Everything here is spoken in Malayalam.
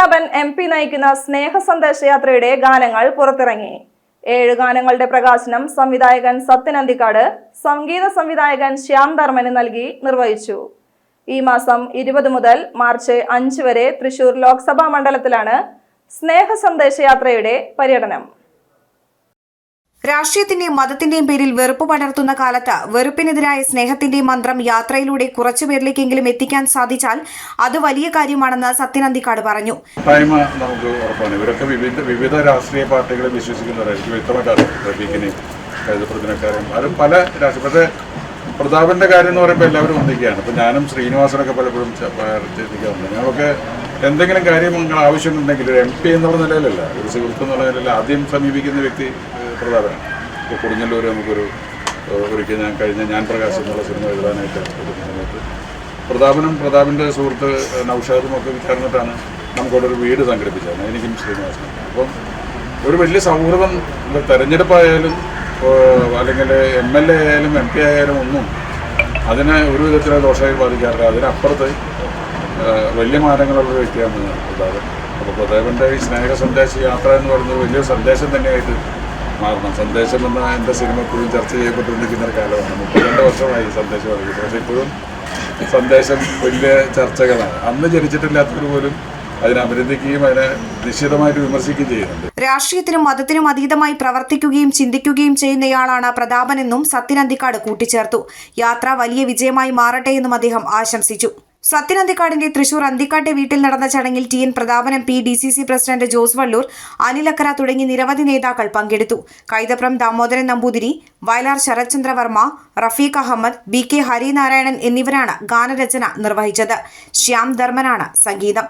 പ്രതാപൻ എം പി നയിക്കുന്ന സ്നേഹ സന്ദേശയാത്രയുടെ ഗാനങ്ങൾ പുറത്തിറങ്ങി. ഏഴ് ഗാനങ്ങളുടെ പ്രകാശനം സംവിധായകൻ സത്യൻ അന്തിക്കാട് സംഗീത സംവിധായകൻ ശ്യാം ധർമ്മന് നൽകി നിർവഹിച്ചു. ഈ മാസം ഇരുപത് മുതൽ മാർച്ച് അഞ്ച് വരെ തൃശൂർ ലോക്സഭാ മണ്ഡലത്തിലാണ് സ്നേഹ സന്ദേശയാത്രയുടെ പര്യടനം. രാഷ്ട്രീയത്തിന്റെയും മതത്തിന്റെയും പേരിൽ വെറുപ്പ് പടർത്തുന്ന കാലത്ത് വെറുപ്പിനെതിരായ സ്നേഹത്തിന്റെ മന്ത്രം യാത്രയിലൂടെ കുറച്ചുപേരിലേക്കെങ്കിലും എത്തിക്കാൻ സാധിച്ചാൽ അത് വലിയ കാര്യമാണെന്ന് സത്യനന്ദിക്കാട് പറഞ്ഞു. നമുക്ക് ഉറപ്പാണ്. ഇവരൊക്കെ വിവിധ വിവിധ രാഷ്ട്രീയ പാർട്ടികളെ വിശ്വസിക്കുന്നവരായിരിക്കും പല രാഷ്ട്രീയ പ്രതാപന്റെ കാര്യം എന്ന് പറയുമ്പോൾ എല്ലാവരും ഒന്നിക്കുകയാണ്. ഇപ്പം ഞാനും ശ്രീനിവാസനൊക്കെ പലപ്പോഴും ചിന്തിക്കാറുണ്ട് ഞങ്ങളൊക്കെ എന്തെങ്കിലും കാര്യം നിങ്ങൾ ആവശ്യമുണ്ടെങ്കിൽ ഒരു എം പി എന്നുള്ള നിലയിലല്ല ഒരു സുഹൃത്ത് എന്നുള്ള നിലയിലല്ല ആദ്യം സമീപിക്കുന്ന വ്യക്തി ഏഹ്, പ്രതാപനാണ് ഇപ്പോൾ കൊടുങ്ങല്ലൂർ നമുക്കൊരു ഒരിക്കൽ ഞാൻ കഴിഞ്ഞ ഞാൻ പ്രകാശ് എന്നുള്ള സിനിമ എഴുതാനായിട്ട് സമയത്ത് പ്രതാപനും പ്രതാപിന്റെ സുഹൃത്ത് നൗഷാദും ഒക്കെ ചേർന്നിട്ടാണ് നമുക്കവിടെ ഒരു വീട് സംഘടിപ്പിച്ചത്. എനിക്കും ശ്രീനിവാസനും. അപ്പം ഒരു വലിയ സൗഹൃദം തെരഞ്ഞെടുപ്പായാലും അല്ലെങ്കിൽ എം എൽ എ ആയാലും എം പി ആയാലും ഒന്നും അതിനെ ഒരു വിധത്തിലെ ദോഷമായി ബാധിക്കാറില്ല. അതിനപ്പുറത്ത് വലിയ മാനങ്ങളുള്ള വ്യക്തിയാണ് പ്രതാപൻ. അപ്പോൾ പ്രതാപന്റെ ഈ സ്നേഹ സന്ദേശ യാത്ര എന്ന് പറയുന്നത് വലിയൊരു സന്ദേശം തന്നെയായിട്ട് മാറണം സന്ദേശം എന്ന എന്റെ സിനിമ ഇപ്പോഴും ചർച്ച ചെയ്യപ്പെട്ടുകൊണ്ടിരിക്കുന്ന ഒരു കാലമാണ്. മുപ്പത്തിരണ്ട് വർഷമായി സന്ദേശം ഇറങ്ങിയിട്ട് പക്ഷേ ഇപ്പോഴും സന്ദേശം വലിയ ചർച്ചകളാണ്. അന്ന് ജനിച്ചിട്ടില്ലാത്തവർ പോലും അതിനെ അഭിനന്ദിക്കുകയും അതിനെ വിമർശിക്കുകയും രാഷ്ട്രീയത്തിനും മതത്തിനും അതീതമായി പ്രവർത്തിക്കുകയും ചിന്തിക്കുകയും ചെയ്യുന്നയാളാണ് പ്രതാപനെന്നും സത്യനന്ദിക്കാട് കൂട്ടിച്ചേർത്തു. യാത്ര വലിയ വിജയമായി മാറട്ടെ എന്നും അദ്ദേഹം ആശംസിച്ചു. സത്യനന്ദിക്കാടിന്റെ തൃശൂർ അന്തിക്കാട്ടെ വീട്ടിൽ നടന്ന ചടങ്ങിൽ T N പ്രതാപനം P D C C president Jose Vallur Anil Akkara തുടങ്ങി നിരവധി നേതാക്കൾ പങ്കെടുത്തു. കൈതപ്രം ദാമോദരൻ നമ്പൂതിരി വയലാർ ശരത്ചന്ദ്ര വർമ്മ റഫീഖ് അഹമ്മദ് ബി കെ ഹരിനാരായണൻ എന്നിവരാണ് ഗാനരചന നിർവഹിച്ചത്. ശ്യാം ധർമ്മനാണ് സംഗീതം.